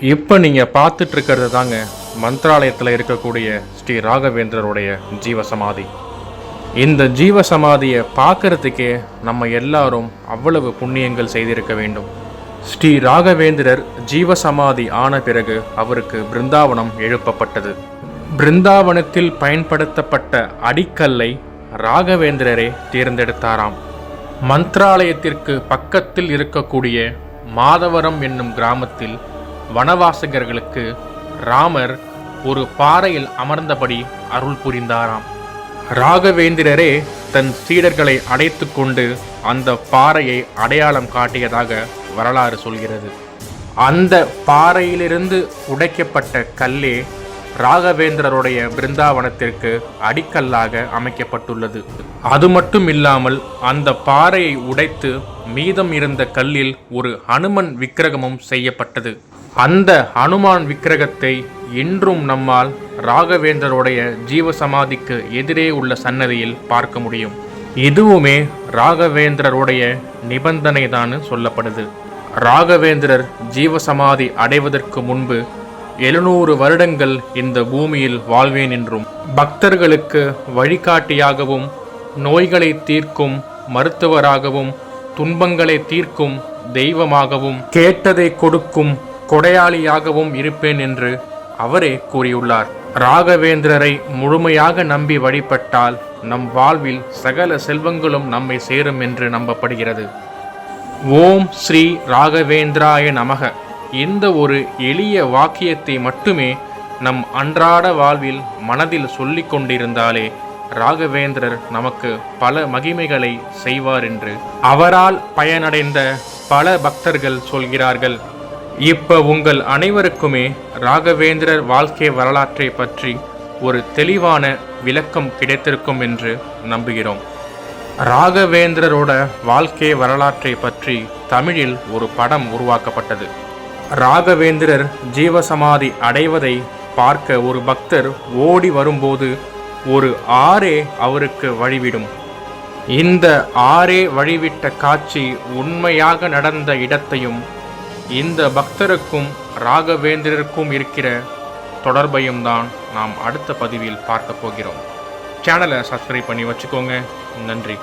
இப்போ நீங்கள் பார்த்துட்டு இருக்கிறது தாங்க மந்த்ராலயத்தில் இருக்கக்கூடிய ஸ்ரீ ராகவேந்திரருடைய ஜீவசமாதி. இந்த ஜீவசமாதியை பார்க்கறதுக்கே நம்ம எல்லாரும் அவ்வளவு புண்ணியங்கள் செய்திருக்க வேண்டும். ஸ்ரீ ராகவேந்திரர் ஜீவசமாதி ஆன பிறகு அவருக்கு பிருந்தாவனம் எழுப்பப்பட்டது. பிருந்தாவனத்தில் பயன்படுத்தப்பட்ட அடிக்கல்லை ராகவேந்திரரே தேர்ந்தெடுத்தாராம். மந்த்ராலயத்திற்கு பக்கத்தில் இருக்கக்கூடிய மாதவரம் என்னும் கிராமத்தில் வனவாசகர்களுக்கு ராமர் ஒரு பாறையில் அமர்ந்தபடி அருள் புரிந்தாராம். ராகவேந்திரரே தன் சீடர்களை அடைத்து கொண்டு அந்த பாறையை அடையாளம் காட்டியதாக வரலாறு சொல்கிறது. அந்த பாறையிலிருந்து உடைக்கப்பட்ட கல்லே ராகவேந்திரருடைய பிருந்தாவனத்திற்கு அடிக்கல்லாக அமைக்கப்பட்டுள்ளது. அது மட்டும் இல்லாமல் அந்த பாறையை உடைத்து மீதம் இருந்த கல்லில் ஒரு ஹனுமன் விக்கிரகமும் செய்யப்பட்டது. அந்த அனுமான் விக்கிரகத்தை இன்றும் நம்மால் ராகவேந்தருடைய ஜீவசமாதிக்கு எதிரே உள்ள சன்னதியில் பார்க்க முடியும். இதுவுமே ராகவேந்திரருடைய நிபந்தனை தான் சொல்லப்படுது. ராகவேந்திரர் ஜீவசமாதி அடைவதற்கு முன்பு எழுநூறு வருடங்கள் இந்த பூமியில் வாழ்வேன் என்றும் பக்தர்களுக்கு வழிகாட்டியாகவும் நோய்களை தீர்க்கும் மருத்துவராகவும் துன்பங்களை தீர்க்கும் தெய்வமாகவும் கேட்டதை கொடுக்கும் கொடையாளியாகவும் இருப்பேன் என்று அவரே கூறியுள்ளார். ராகவேந்திரரை முழுமையாக நம்பி வழிபட்டால் நம் வாழ்வில் சகல செல்வங்களும் நம்மை சேரும் என்று நம்பப்படுகிறது. ஓம் ஸ்ரீ ராகவேந்திராய நமக. இந்த ஒரு எளிய வாக்கியத்தை மட்டுமே நம் அன்றாட வாழ்வில் மனதில் சொல்லி கொண்டிருந்தாலே ராகவேந்திரர் நமக்கு பல மகிமைகளை செய்வார் என்று. அவரால் பயனடைந்த பல பக்தர்கள் சொல்கிறார்கள். இப்போ உங்கள் அனைவருக்குமே ராகவேந்திரர் வாழ்க்கை வரலாற்றை பற்றி ஒரு தெளிவான விளக்கம் கிடைத்திருக்கும் என்று நம்புகிறோம். ராகவேந்திரரோட வாழ்க்கை வரலாற்றை பற்றி தமிழில் ஒரு படம் உருவாக்கப்பட்டது. ராகவேந்திரர் ஜீவசமாதி அடைவதை பார்க்க ஒரு பக்தர் ஓடி வரும்போது ஒரு ஆறே அவருக்கு வழிவிடும். இந்த ஆறே வழிவிட்ட காட்சி உண்மையாக நடந்த இடத்தையும் இந்த பக்தருக்கும் ராகவேந்திரருக்கும் இருக்கிற தொடர்பையும் தான் நாம் அடுத்த பதிவில் பார்க்க போகிறோம். சேனலை சப்ஸ்கிரைப் பண்ணி வச்சுக்கோங்க. நன்றி.